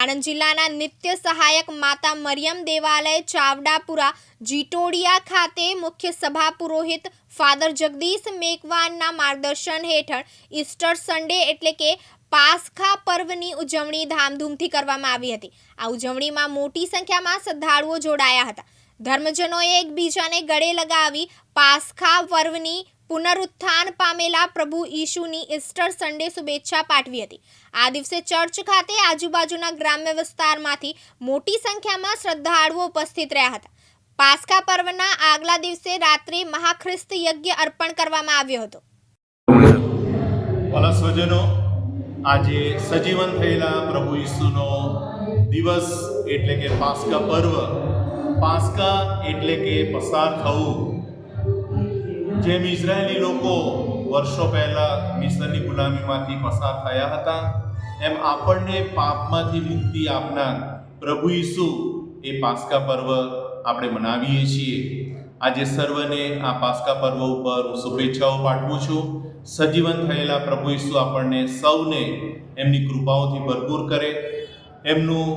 આણંદ જિલ્લાના નિત્ય સહાયક માતા મરિયમ દેવાલય, ચાવડાપુરા, જીટોડિયા ખાતે મુખ્ય સભા પુરોહિત ફાધર જગદીશ મેકવાનના માર્ગદર્શન હેઠળ ઈસ્ટર સન્ડે એટલે કે પાસખા પર્વની ઉજવણી ધામધૂમથી કરવામાં આવી હતી. આ ઉજવણીમાં મોટી સંખ્યામાં શ્રદ્ધાળુઓ જોડાયા હતા. ધર્મજનોએ એકબીજાને ગળે લગાવી પાસખા પર્વની પુનરુત્થાન પામેલા પ્રભુ ઈશુની ઈસ્ટર સન્ડે શુભેચ્છા પાઠવી હતી. આ દિવસે ચર્ચ ખાતે આજુબાજુના ગ્રામ્ય વિસ્તારમાંથી મોટી સંખ્યામાં શ્રદ્ધાળુઓ ઉપસ્થિત રહ્યા હતા. પાસ્કા પર્વના આગલા દિવસે રાત્રે મહાખ્રિસ્ત યજ્ઞ અર્પણ કરવામાં આવ્યો હતો. સ્વજનો, આજે સજીવન થયેલા પ્રભુ ઈસુનો દિવસ એટલે કે પાસ્કા પર્વ. પાસ્કા એટલે કે પસાર થવું. જેમ ઇઝરાયેલી લોકો વર્ષો પહેલાં મિસરની ગુલામીમાંથી પસાર થયા હતા, એમ આપણને પાપમાંથી મુક્તિ આપનાર પ્રભુ ઈસુ એ પાસ્કા પર્વ આપણે મનાવીએ છીએ. આજે સર્વને આ પાસ્કા પર્વ ઉપર હું શુભેચ્છાઓ પાઠવું છું. સજીવન થયેલા પ્રભુ ઈસુ આપણને સૌને એમની કૃપાઓથી ભરપૂર કરે. એમનું,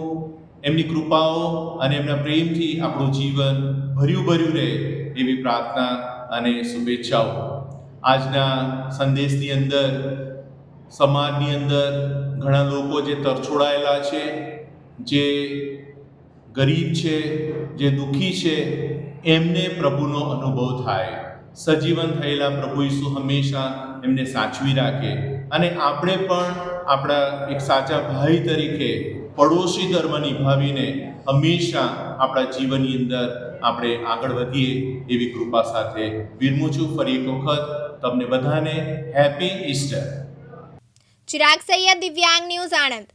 એમની કૃપાઓ અને એમના પ્રેમથી આપણું જીવન ભર્યું ભર્યું રહે એવી પ્રાર્થના અને શુભેચ્છાઓ. આજના સંદેશની અંદર, સમાજની અંદર ઘણા લોકો જે તરછોડાયેલા છે, જે ગરીબ છે, જે દુઃખી છે, એમને પ્રભુનો અનુભવ થાય. સજીવન થયેલા પ્રભુ ઈસુ હંમેશા એમને સાચવી રાખે. અને આપણે પણ આપણા એક સાચા ભાઈ તરીકે પડોશી ધર્મ નિભાવીને હંમેશા આપણા જીવનની અંદર આપણે આગળ વધીએ એવી કૃપા સાથે વિરમું છું. ફરી એક વખત તમને બધાને હેપી ઈસ્ટર ચિરાગ સૈયદ દિવ્યાંગ ન્યૂઝ આણંદ.